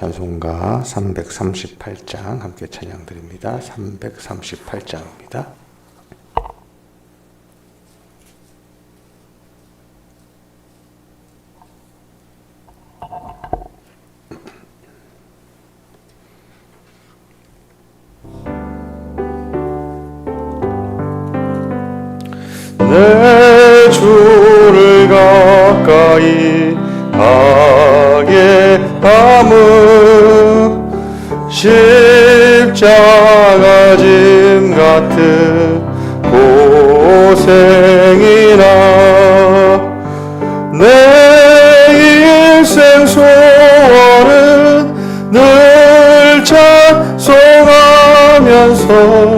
찬송가 338장 함께 찬양 드립니다. 338장입니다. 찬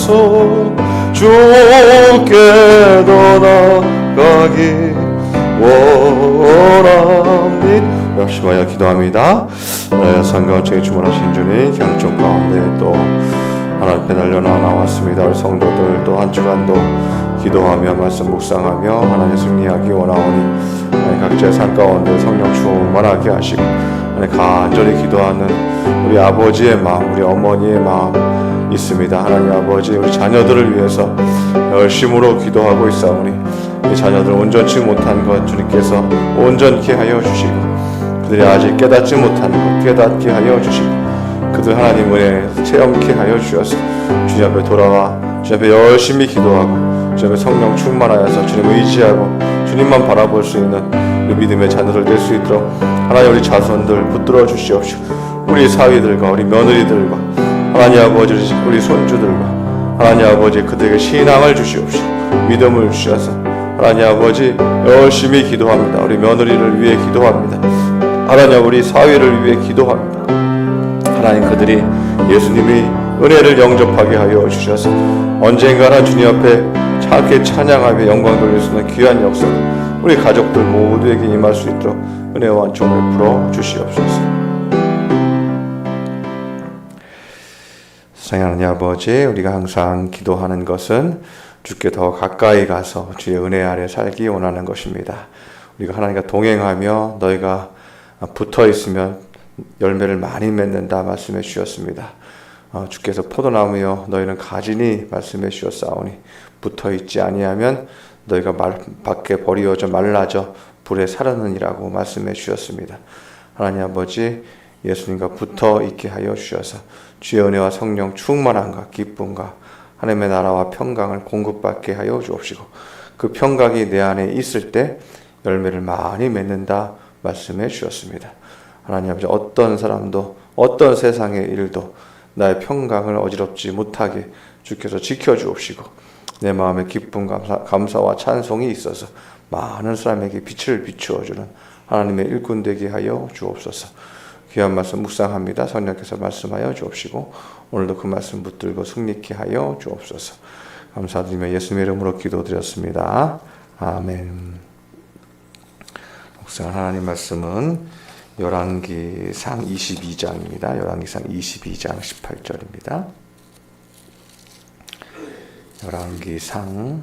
찬송하면서 주께도 나가기 원합니다. 열심하여 기도합니다. 나의 상가원청에 주문하신 주님 양쪽 가운데 또 하나님 앞에 달려나 나왔습니다. 우리 성도들 또 한 주간도 기도하며 말씀 묵상하며 하나님 승리하기 원하오니 하나님 각자의 삶 가운데 성령 충만하게 하시고 하나님 간절히 기도하는 우리 아버지의 마음 우리 어머니의 마음 있습니다. 하나님 아버지 우리 자녀들을 위해서 열심으로 기도하고 있사오니 이 자녀들 온전치 못한 것 주님께서 온전케 하여 주시고 그들이 아직 깨닫지 못한 것 깨닫게 하여 주시고 그들 하나님 은혜 체험케 하여 주셔서 주님 앞에 돌아와 주님 앞에 열심히 기도하고 주님 앞에 성령 충만하여서 주님 의지하고 주님만 바라볼 수 있는 우리 믿음의 자녀들 될 수 있도록 하나님 우리 자손들 붙들어 주시옵시고 우리 사위들과 우리 며느리들과 하나님 아버지 우리 손주들과 하나님 아버지 그들에게 신앙을 주시옵시고 믿음을 주셔서 하나님 아버지 열심히 기도합니다. 우리 며느리를 위해 기도합니다. 하나님 우리 사위를 위해 기도합니다. 하나님 그들이 예수님이 은혜를 영접하게 하여 주셔서 언젠가나 주님 앞에 함께 찬양하며 영광 돌릴 수 있는 귀한 역사 우리 가족들 모두에게 임할 수 있도록 은혜와 은총을 풀어 주시옵소서. 사랑하는 아버지, 우리가 항상 기도하는 것은 주께 더 가까이 가서 주의 은혜 아래 살기 원하는 것입니다. 우리가 하나님과 동행하며 너희가 붙어 있으면 열매를 많이 맺는다 말씀해 주셨습니다. 어, 주께서 포도나무여 너희는 가지니 말씀해 주셨사오니 붙어 있지 아니하면 너희가 말, 밖에 버리어져 말라져 불에 사르느니라고 말씀해 주셨습니다. 하나님 아버지 예수님과 붙어 있게 하여 주셔서 주의 은혜와 성령 충만함과 기쁨과 하나님의 나라와 평강을 공급받게 하여 주옵시고 그 평강이 내 안에 있을 때 열매를 많이 맺는다 말씀해 주셨습니다. 하나님 아버지 어떤 사람도 어떤 세상의 일도 나의 평강을 어지럽지 못하게 주께서 지켜 주옵시고 내 마음에 기쁨 감사, 감사와 찬송이 있어서 많은 사람에게 빛을 비추어 주는 하나님의 일꾼 되게 하여 주옵소서. 귀한 말씀 묵상합니다. 성령께서 말씀하여 주옵시고 오늘도 그 말씀 붙들고 승리케 하여 주옵소서. 감사드리며 예수님의 이름으로 기도드렸습니다. 아멘. 묵상 하나님 말씀은 열왕기상 22장입니다. 열왕기상 22장 18절입니다. 열왕기상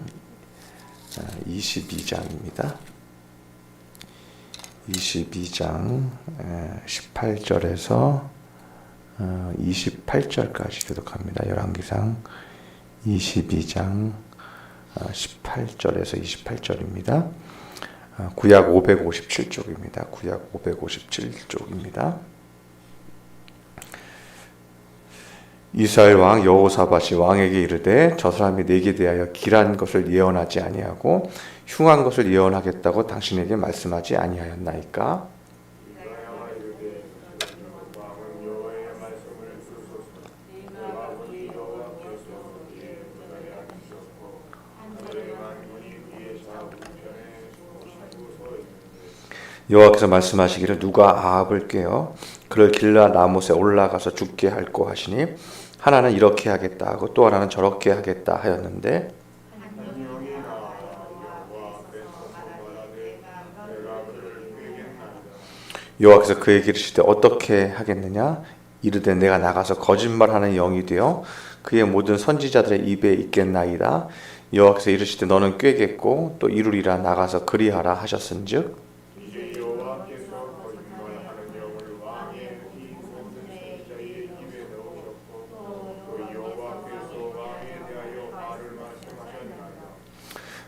22장입니다. 22장 18절에서 28절까지 교독합니다. 열왕기상 22장 18절에서 28절입니다. 구약 557쪽입니다. 구약 557쪽입니다. 이스라엘 왕 여호사밧이 왕에게 이르되 저 사람이 내게 대하여 길한 것을 예언하지 아니하고 흉한 것을 예언하겠다고 당신에게 말씀하지 아니하였나이까? 여호와께서 말씀하시기를 누가 아합을 꿰어 그를 길라 라못에 올라가서 죽게 할고 하시니 하나는 이렇게 하겠다 하고 또 하나는 저렇게 하겠다 하였는데 여호와께서 그에게 이르시되 어떻게 하겠느냐? 이르되 내가 나가서 거짓말하는 영이 되어 그의 모든 선지자들의 입에 있겠나이다. 여호와께서 이르시되 너는 꾀겠고 또 이루리라 나가서 그리하라 하셨은즉.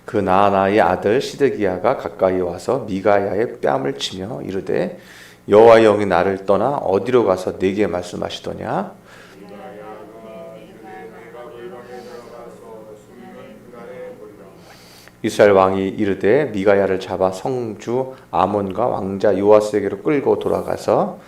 그 나아나의 아들 시드기야가 가까이 와서 미가야의 뺨을 치며 이르되 여호와 영이 나를 떠나 어디로 가서 내게 말씀하시더냐? 이스라엘 왕이 이르되 미가야를 잡아 성주 아몬과 왕자 요아스에게로 끌고 돌아가서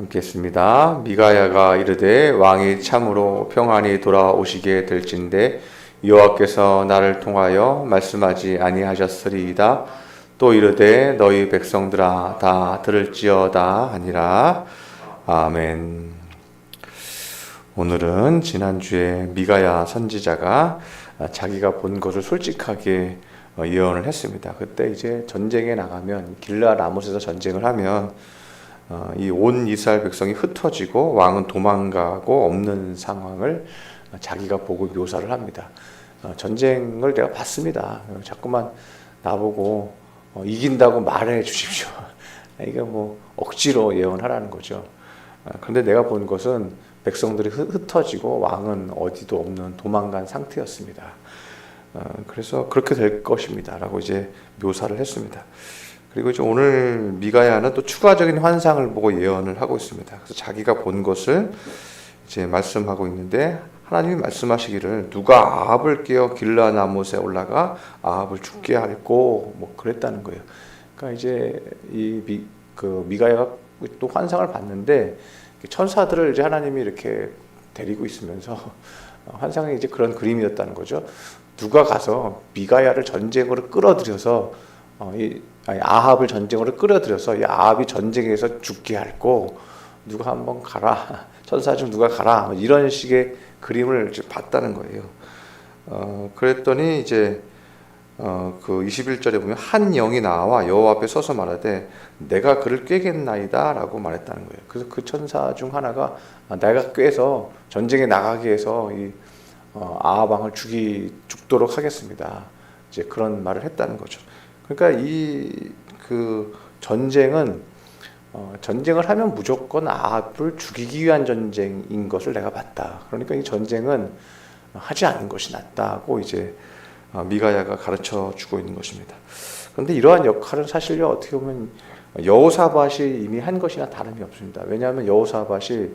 함께 했습니다. 미가야가 이르되 왕이 참으로 평안히 돌아오시게 될진데 여호와께서 나를 통하여 말씀하지 아니하셨으리이다. 또 이르되 너희 백성들아 다 들을지어다 하니라. 아멘. 오늘은 지난주에 미가야 선지자가 자기가 본 것을 솔직하게 예언을 했습니다. 그때 이제 전쟁에 나가면 길라 라못에서 전쟁을 하면 어, 이 온 이스라엘 백성이 흩어지고 왕은 도망가고 없는 상황을 자기가 보고 묘사를 합니다. 어, 전쟁을 내가 봤습니다. 자꾸만 나보고 어, 이긴다고 말해 주십시오. 이게 뭐 억지로 예언하라는 거죠. 그런데 내가 본 것은 백성들이 흩어지고 왕은 어디도 없는 도망간 상태였습니다. 그래서 그렇게 될 것입니다 라고 이제 묘사를 했습니다. 그리고 이제 오늘 미가야는 또 추가적인 환상을 보고 예언을 하고 있습니다. 그래서 자기가 본 것을 이제 말씀하고 있는데 하나님이 말씀하시기를 누가 아합을 깨어 길라 나못에 올라가 아합을 죽게 할고 뭐 그랬다는 거예요. 그러니까 이제 이 미, 그 미가야가 또 환상을 봤는데 천사들을 이제 하나님이 이렇게 데리고 있으면서 환상이 이제 그런 그림이었다는 거죠. 누가 가서 미가야를 전쟁으로 끌어들여서 어, 이 아합을 전쟁으로 끌어들여서 이 아합이 전쟁에서 죽게 할고 누가 한번 가라 천사 중 누가 가라 뭐 이런 식의 그림을 봤다는 거예요. 어, 그랬더니 이제 어, 그 21절에 보면 한 영이 나와 여호와 앞에 서서 말하되 내가 그를 꿰겠나이다라고 말했다는 거예요. 그래서 그 천사 중 하나가 아, 내가 꿰서 전쟁에 나가게 해서 이 어, 아하방을 죽이 죽도록 하겠습니다. 이제 그런 말을 했다는 거죠. 그러니까 이 그 전쟁은 어, 전쟁을 하면 무조건 아합을 죽이기 위한 전쟁인 것을 내가 봤다. 그러니까 이 전쟁은 하지 않는 것이 낫다고 이제 어, 미가야가 가르쳐 주고 있는 것입니다. 그런데 이러한 역할은 사실요 어떻게 보면 여호사밧이 이미 한 것이나 다름이 없습니다. 왜냐하면 여호사밧이 이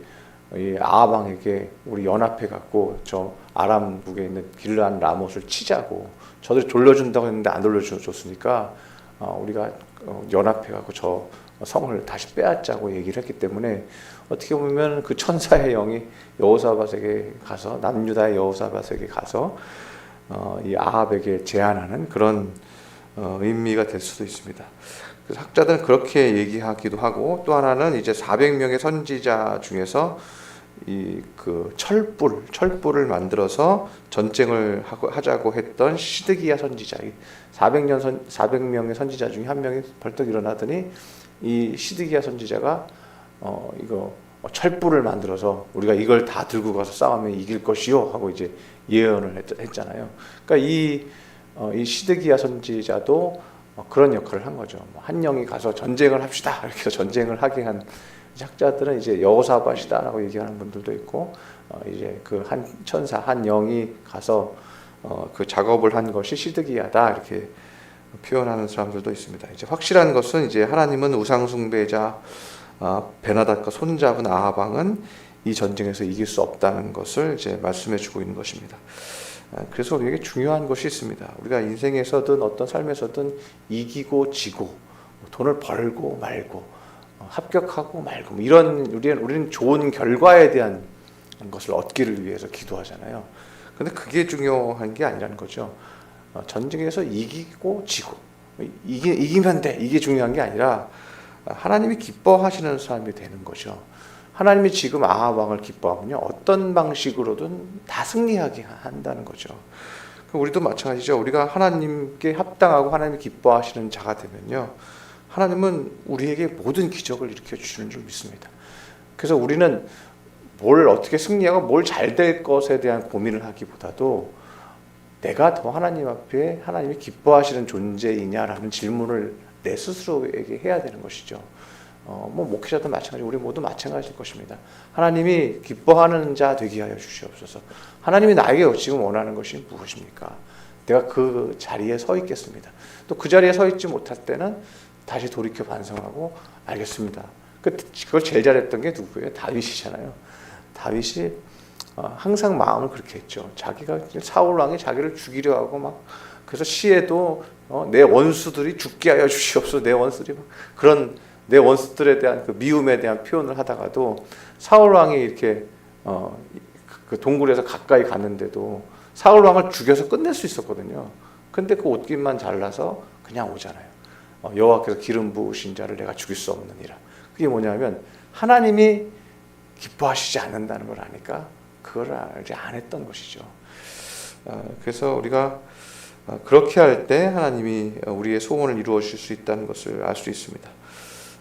아합왕에게 우리 연합해 갖고 저 아람국에 있는 길란 라못을 치자고 저들이 돌려준다고 했는데 안 돌려줬으니까 어, 우리가 어, 연합해 갖고 저 성을 다시 빼앗자고 얘기를 했기 때문에 어떻게 보면 그 천사의 영이 여호사밧에게 가서 남유다의 여호사밧에게 가서 어, 이 아합에게 제안하는 그런 어, 의미가 될 수도 있습니다. 그래서 학자들은 그렇게 얘기하기도 하고 또 하나는 이제 400명의 선지자 중에서 이 그 철불 철불을 만들어서 전쟁을 하고 하자고 했던 시드기야 선지자 400년 선 400명의 선지자 중에 한 명이 벌떡 일어나더니 이 시드기야 선지자가 어 이거 철불을 만들어서 우리가 이걸 다 들고 가서 싸우면 이길 것이요 하고 이제 예언을 했, 했잖아요. 그러니까 이, 어, 이 시드기야 선지자도 어, 그런 역할을 한 거죠. 뭐 한 영이 가서 전쟁을 합시다 이렇게 전쟁을 하게 한 학자들은 이제 여호사밧이다라고 얘기하는 분들도 있고 어, 이제 그 한 천사 한 영이 가서 어, 그 작업을 한 것이 시드기야다 이렇게 표현하는 사람들도 있습니다. 이제 확실한 것은 이제 하나님은 우상 숭배자 아, 베나닷과 손잡은 아하방은 이 전쟁에서 이길 수 없다는 것을 이제 말씀해 주고 있는 것입니다. 아, 그래서 우리에게 중요한 것이 있습니다. 우리가 인생에서든 어떤 삶에서든 이기고 지고 돈을 벌고 말고 어, 합격하고 말고 뭐 이런 우리는 우리는 좋은 결과에 대한 것을 얻기를 위해서 기도하잖아요. 근데 그게 중요한 게 아니라는 거죠. 어, 전쟁에서 이기고 지고 이기, 이기면 돼 이게 중요한 게 아니라 하나님이 기뻐하시는 사람이 되는 거죠. 하나님이 지금 아합 왕을 기뻐하면요 어떤 방식으로든 다 승리하게 한다는 거죠. 우리도 마찬가지죠. 우리가 하나님께 합당하고 하나님이 기뻐하시는 자가 되면요 하나님은 우리에게 모든 기적을 일으켜 주시는 줄 믿습니다. 그래서 우리는 뭘 어떻게 승리하고 뭘 잘 될 것에 대한 고민을 하기보다도 내가 더 하나님 앞에 하나님이 기뻐하시는 존재이냐라는 질문을 내 스스로에게 해야 되는 것이죠. 어, 뭐 목회자도 마찬가지, 우리 모두 마찬가지일 것입니다. 하나님이 기뻐하는 자 되게 하여 주시옵소서. 하나님이 나에게 지금 원하는 것이 무엇입니까? 내가 그 자리에 서 있겠습니다. 또 그 자리에 서 있지 못할 때는 다시 돌이켜 반성하고 알겠습니다. 그 그걸 제일 잘했던 게 누구예요? 다윗이잖아요. 다윗이 어, 항상 마음을 그렇게 했죠. 자기가 사울 왕이 자기를 죽이려 하고 막 그래서 시에도 어, 내 원수들이 죽게 하여 주시옵소서. 내 원수들이 막 그런 내 원수들에 대한 그 미움에 대한 표현을 하다가도 사울 왕이 이렇게 어, 그 동굴에서 가까이 갔는데도 사울 왕을 죽여서 끝낼 수 있었거든요. 근데 그 옷깃만 잘라서 그냥 오잖아요. 어, 여호와께서 기름 부으신 자를 내가 죽일 수 없느니라. 그게 뭐냐면 하나님이 기뻐하시지 않는다는 걸 아니까 그걸 알지 안 했던 것이죠. 어, 그래서 우리가 어, 그렇게 할 때 하나님이 우리의 소원을 이루어 주실 수 있다는 것을 알 수 있습니다.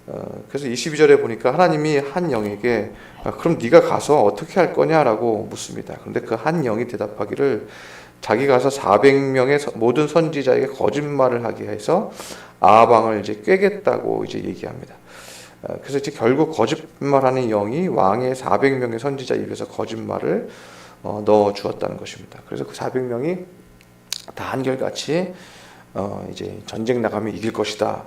어, 그래서 22절에 보니까 하나님이 한 영에게 아, 그럼 네가 가서 어떻게 할 거냐라고 묻습니다. 그런데 그 한 영이 대답하기를 자기 가서 400명의 모든 선지자에게 거짓말을 하게 해서 아방을 이제 꿰겠다고 이제 얘기합니다. 어, 그래서 이제 결국 거짓말하는 영이 왕의 400명의 선지자 입에서 거짓말을 어, 넣어 주었다는 것입니다. 그래서 그 400명이 다 한결같이 어, 이제 전쟁 나가면 이길 것이다.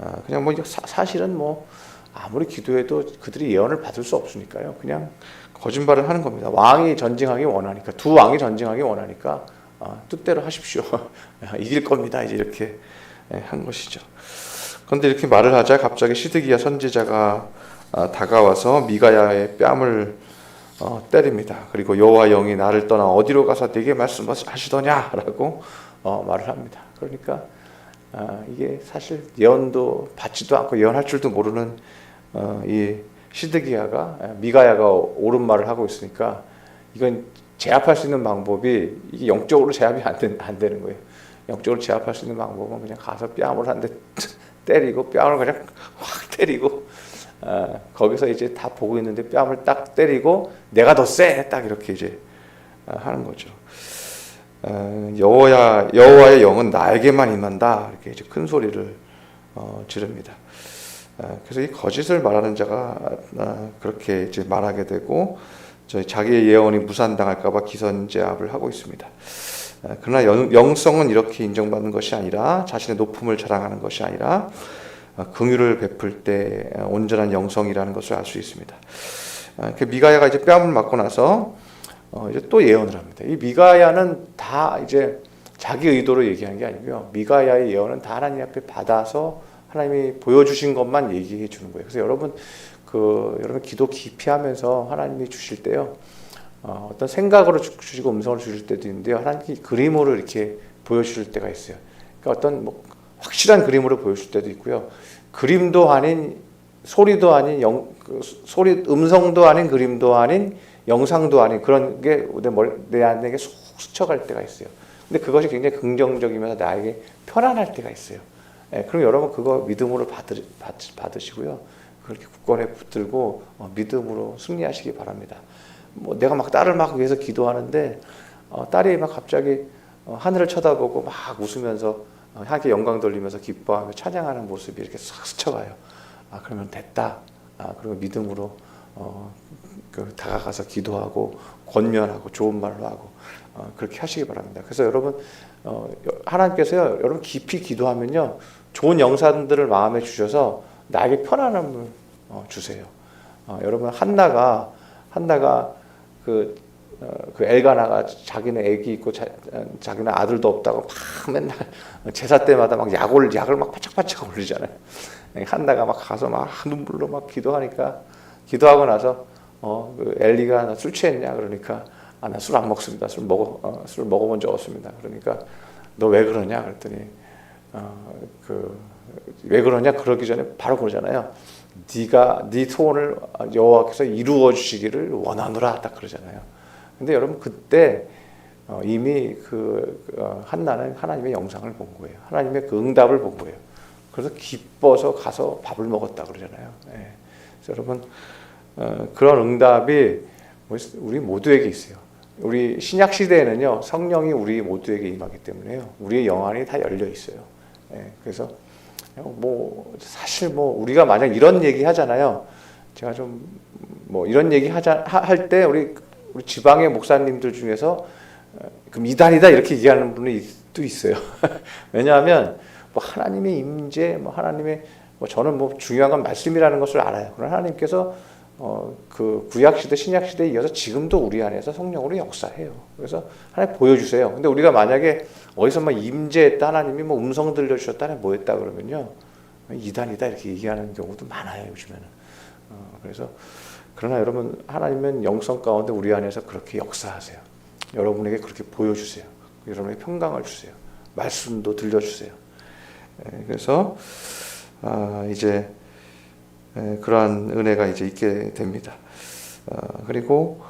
어, 그냥 뭐 사, 사실은 뭐 아무리 기도해도 그들이 예언을 받을 수 없으니까요. 그냥 거짓말을 하는 겁니다. 왕이 전쟁하기 원하니까 두 왕이 전쟁하기 원하니까 어, 뜻대로 하십시오. 이길 겁니다. 이제 이렇게 예, 한 것이죠. 그런데 이렇게 말을 하자 갑자기 시드기야 선지자가 아, 다가와서 미가야의 뺨을 어, 때립니다. 그리고 여호와 영이 나를 떠나 어디로 가서 네게 말씀하시더냐라고 어, 말을 합니다. 그러니까 아, 이게 사실 예언도 받지도 않고 예언할 줄도 모르는 어, 이 시드기야가 미가야가 옳은 말을 하고 있으니까 이건 제압할 수 있는 방법이 이게 영적으로 제압이 안, 된, 안 되는 거예요. 영적으로 제압할 수 있는 방법은 그냥 가서 뺨을 한 대 때리고 뺨을 그냥 확 때리고 어, 거기서 이제 다 보고 있는데 뺨을 딱 때리고 내가 더 세 딱 이렇게 이제 어, 하는 거죠. 어, 여호야 여호와의 영은 나에게만 임한다 이렇게 이제 큰 소리를 어, 지릅니다. 어, 그래서 이 거짓을 말하는 자가 어, 그렇게 이제 말하게 되고 저희 자기의 예언이 무산당할까봐 기선제압을 하고 있습니다. 어, 그러나 영, 영성은 이렇게 인정받는 것이 아니라 자신의 높음을 자랑하는 것이 아니라 어, 긍휼을 베풀 때 어, 온전한 영성이라는 것을 알 수 있습니다. 어, 그 미가야가 이제 뺨을 맞고 나서 어, 이제 또 예언을 합니다. 이 미가야는 다 이제 자기 의도로 얘기하는 게 아니고요. 미가야의 예언은 다 하나님 앞에 받아서 하나님이 보여주신 것만 얘기해 주는 거예요. 그래서 여러분 그 여러분 기도 깊이 하면서 하나님이 주실 때요. 어, 어떤 생각으로 주- 주시고 음성을 주실 때도 있는데요. 하나님이 그림으로 이렇게 보여주실 때가 있어요. 그러니까 어떤 뭐 확실한 그림으로 보여줄 때도 있고요. 그림도 아닌 소리도 아닌 영, 그 소리 음성도 아닌 그림도 아닌 영상도 아닌 그런 게내 머리 내 안에 쏙 스쳐갈 때가 있어요. 근데 그것이 굉장히 긍정적이면서 나에게 편안할 때가 있어요. 예, 그럼 여러분 그거 믿음으로 받으, 받, 받으시고요. 그렇게 굳건히 붙들고 어, 믿음으로 승리하시기 바랍니다. 뭐 내가 막 딸을 막 위해서 기도하는데 어, 딸이 막 갑자기 어, 하늘을 쳐다보고 막 웃으면서 어, 하나님께 영광 돌리면서 기뻐하며 찬양하는 모습이 이렇게 싹 스쳐가요. 아 그러면 됐다. 아 그리고 믿음으로 어, 그 다가가서 기도하고 권면하고 좋은 말로 하고 어, 그렇게 하시기 바랍니다. 그래서 여러분 어, 하나님께서요 여러분 깊이 기도하면요 좋은 영상들을 마음에 주셔서 나에게 편안함을 어, 주세요. 어, 여러분 한나가 한나가 그, 어, 그 엘가나가 자기네 애기 있고 자, 어, 자기네 아들도 없다고 막 맨날 제사 때마다 막 약을 약을 막 바짝바짝 올리잖아요. 한나가 막 가서 막 눈물로 막 기도하니까 기도하고 나서 어, 그 엘리가 나 술 취했냐 그러니까 아, 나 술 안 먹습니다. 술 먹어 어, 술 먹어본 적 없습니다. 그러니까 너 왜 그러냐 그랬더니 어, 그왜 그러냐 그러기 전에 바로 그러잖아요. 네가 네 소원을 여호와께서 이루어 주시기를 원하노라 딱 그러잖아요. 근데 여러분 그때 어, 이미 그 어, 한나는 하나님의 영상을 본 거예요. 하나님의 그 응답을 본 거예요. 그래서 기뻐서 가서 밥을 먹었다 그러잖아요. 예. 여러분 어, 그런 응답이 우리 모두에게 있어요. 우리 신약 시대에는요 성령이 우리 모두에게 임하기 때문에요 우리의 영안이 다 열려 있어요. 예, 그래서 뭐 사실 뭐 우리가 만약 이런 얘기 하잖아요. 제가 좀 뭐 이런 얘기 하자 할 때 우리 우리 지방의 목사님들 중에서 어, 그럼 이단이다 이렇게 얘기하는 분이 또 있어요. 왜냐하면 뭐 하나님의 임재, 뭐 하나님의 뭐 저는 뭐 중요한 건 말씀이라는 것을 알아요. 그러나 하나님께서 어, 그 구약 시대, 신약 시대에 이어서 지금도 우리 안에서 성령으로 역사해요. 그래서 하나님 보여주세요. 근데 우리가 만약에 어디서 막 임재했다, 하나님이 뭐 음성 들려주셨다, 뭐 했다 그러면요. 이단이다 이렇게 얘기하는 경우도 많아요, 요즘에는. 어, 그래서 그러나 여러분, 하나님은 영성 가운데 우리 안에서 그렇게 역사하세요. 여러분에게 그렇게 보여주세요. 여러분에게 평강을 주세요. 말씀도 들려주세요. 예, 그래서 아, 이제 예, 그러한 은혜가 이제 있게 됩니다. 어, 그리고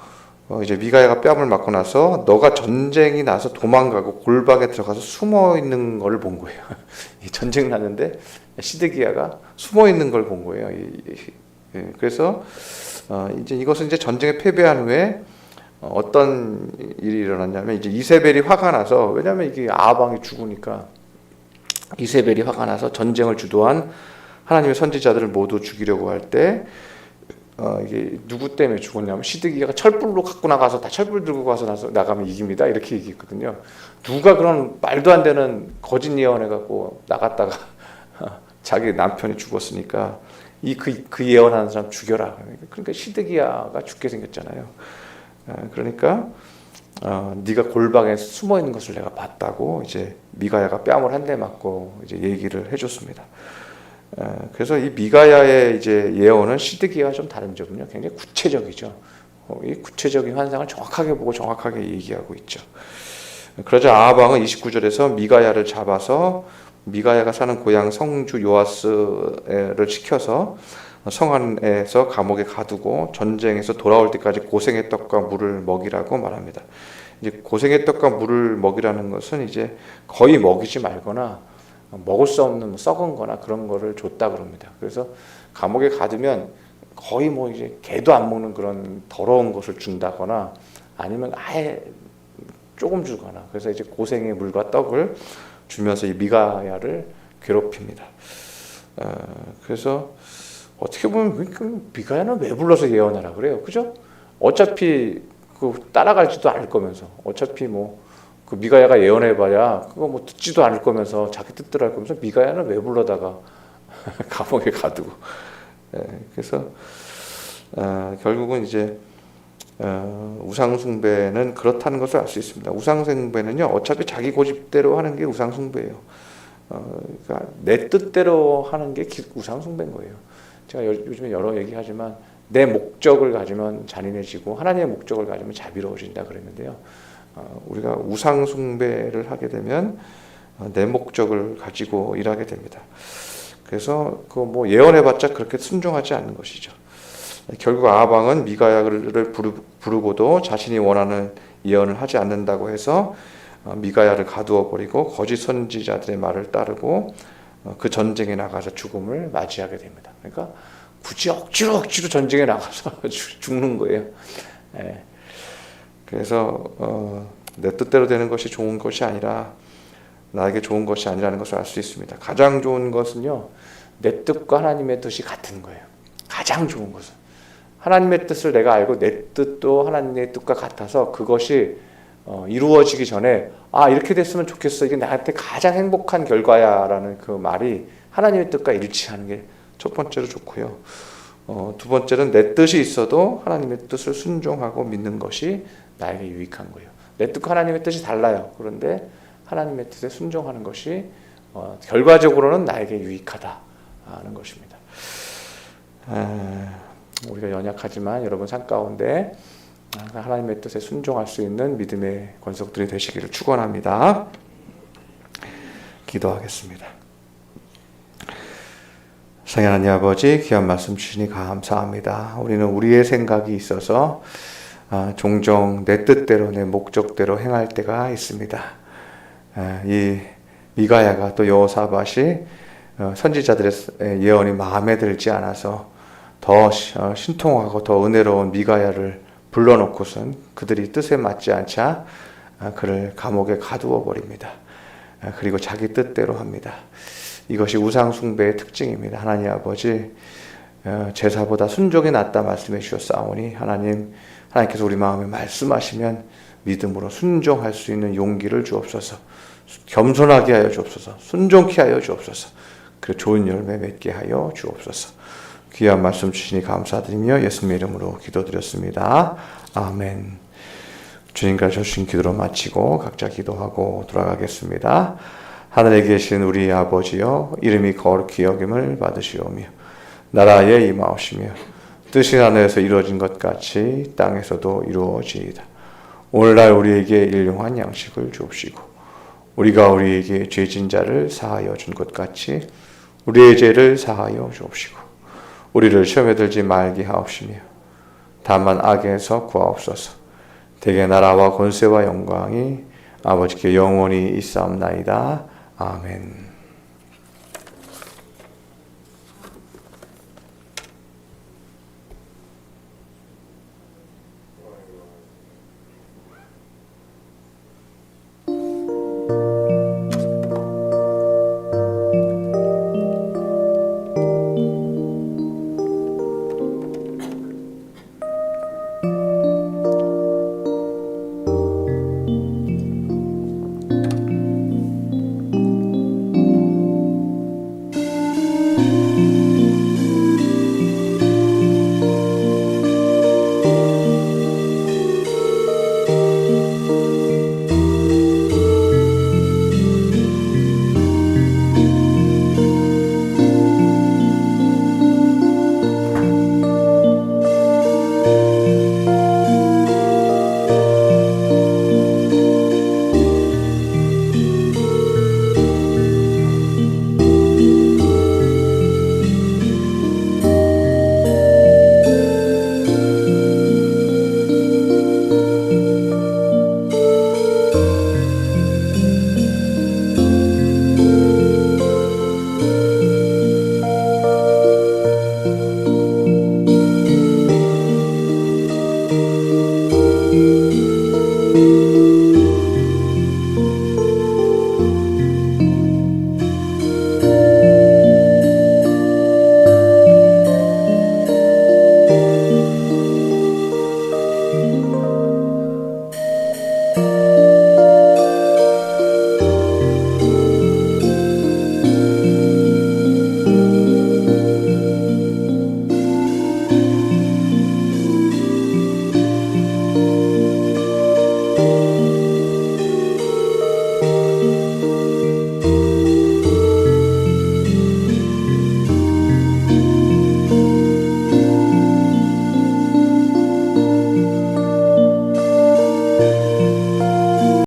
어, 이제 미가야가 뺨을 맞고 나서 너가 전쟁이 나서 도망가고 골방에 들어가서 숨어 있는 걸 본 거예요. 이 전쟁 났는데 시드기야가 숨어 있는 걸 본 거예요. 예, 그래서 어, 이제 이것은 이제 전쟁에 패배한 후에 어, 어떤 일이 일어났냐면 이제 이세벨이 화가 나서 왜냐하면 이게 아방이 죽으니까 이세벨이 화가 나서 전쟁을 주도한 하나님의 선지자들을 모두 죽이려고 할 때 어, 이게 누구 때문에 죽었냐면 시드기가 철불로 갖고 나가서 다 철불 들고 가서 나서 나가면 이깁니다 이렇게 얘기했거든요. 누가 그런 말도 안 되는 거짓 예언해 갖고 나갔다가 자기 남편이 죽었으니까 이그 그 예언하는 사람 죽여라. 그러니까 시드기야가 죽게 생겼잖아요. 어, 그러니까 어, 네가 골방에 숨어 있는 것을 내가 봤다고 이제 미가야가 뺨을 한 대 맞고 이제 얘기를 해줬습니다. 어, 그래서 이 미가야의 이제 예언은 시드기와 좀 다른 점은요, 굉장히 구체적이죠. 어, 이 구체적인 환상을 정확하게 보고 정확하게 얘기하고 있죠. 그러자 아하방은 29절에서 미가야를 잡아서 미가야가 사는 고향 성주 요아스를 시켜서 성 안에서 감옥에 가두고 전쟁에서 돌아올 때까지 고생의 떡과 물을 먹이라고 말합니다. 이제 고생의 떡과 물을 먹이라는 것은 이제 거의 먹이지 말거나 먹을 수 없는 뭐 썩은 거나 그런 거를 줬다 그럽니다. 그래서 감옥에 가두면 거의 뭐 이제 개도 안 먹는 그런 더러운 것을 준다거나 아니면 아예 조금 주거나 그래서 이제 고생의 물과 떡을 주면서 이 미가야를 괴롭힙니다. 어, 그래서 어떻게 보면 미가야는 왜 불러서 예언하라 그래요, 그죠? 어차피 그 따라갈지도 않을 거면서 어차피 뭐 그 미가야가 예언해봐야 그거 뭐 듣지도 않을 거면서 자기 뜻대로 할 거면서 미가야는 왜 불러다가 감옥에 가두고 예, 그래서 어, 결국은 이제 어, 우상숭배는 그렇다는 것을 알 수 있습니다. 우상숭배는요 어차피 자기 고집대로 하는 게 우상숭배예요. 어, 그러니까 내 뜻대로 하는 게 기- 우상숭배인 거예요. 제가 요, 요즘에 여러 얘기하지만 내 목적을 가지면 잔인해지고 하나님의 목적을 가지면 자비로워진다 그랬는데요. 어, 우리가 우상 숭배를 하게 되면 어, 내 목적을 가지고 일하게 됩니다. 그래서 그 뭐 예언해봤자 그렇게 순종하지 않는 것이죠. 결국 아방은 미가야를 부르, 부르고도 자신이 원하는 예언을 하지 않는다고 해서 어, 미가야를 가두어 버리고 거짓 선지자들의 말을 따르고 어, 그 전쟁에 나가서 죽음을 맞이하게 됩니다. 그러니까 굳이 억지로 억지로 전쟁에 나가서 죽- 죽는 거예요. 예. 그래서 어, 내 뜻대로 되는 것이 좋은 것이 아니라 나에게 좋은 것이 아니라는 것을 알 수 있습니다. 가장 좋은 것은요, 내 뜻과 하나님의 뜻이 같은 거예요. 가장 좋은 것은 하나님의 뜻을 내가 알고 내 뜻도 하나님의 뜻과 같아서 그것이 어, 이루어지기 전에 아 이렇게 됐으면 좋겠어 이게 나한테 가장 행복한 결과야라는 그 말이 하나님의 뜻과 일치하는 게 첫 번째로 좋고요. 어, 두 번째는 내 뜻이 있어도 하나님의 뜻을 순종하고 믿는 것이 나에게 유익한 거예요. 내 뜻과 하나님의 뜻이 달라요. 그런데 하나님의 뜻에 순종하는 것이 어, 결과적으로는 나에게 유익하다 하는 것입니다. 아, 우리가 연약하지만 여러분 삶 가운데 하나님의 뜻에 순종할 수 있는 믿음의 권속들이 되시기를 축원합니다. 기도하겠습니다. 성현 하나님 아버지 귀한 말씀 주시니 감사합니다. 우리는 우리의 생각이 있어서 아, 종종 내 뜻대로 내 목적대로 행할 때가 있습니다. 아, 이 미가야가 또 여호사밧이 어, 선지자들의 예언이 마음에 들지 않아서 더 시- 어, 신통하고 더 은혜로운 미가야를 불러놓고선 그들이 뜻에 맞지 않자 아, 그를 감옥에 가두어 버립니다. 아, 그리고 자기 뜻대로 합니다. 이것이 우상 숭배의 특징입니다. 하나님 아버지 어, 제사보다 순종이 낫다 말씀해 주셨사오니 하나님 하나님께서 우리 마음에 말씀하시면 믿음으로 순종할 수 있는 용기를 주옵소서. 겸손하게 하여 주옵소서. 순종케 하여 주옵소서. 그 좋은 열매 맺게 하여 주옵소서. 귀한 말씀 주시니 감사드리며 예수님의 이름으로 기도드렸습니다. 아멘. 주님과 주신 기도로 마치고 각자 기도하고 돌아가겠습니다. 하늘에 계신 우리 아버지여 이름이 거룩히 여김을 받으시오며 나라에 임하옵시며 뜻이 하늘에서 이루어진 것 같이 땅에서도 이루어지이다. 오늘날 우리에게 일용한 양식을 주옵시고 우리가 우리에게 죄진 자를 사하여 준 것 같이 우리의 죄를 사하여 주옵시고 우리를 시험에 들지 말게 하옵시며 다만 악에서 구하옵소서 대개 나라와 권세와 영광이 아버지께 영원히 있사옵나이다. 아멘.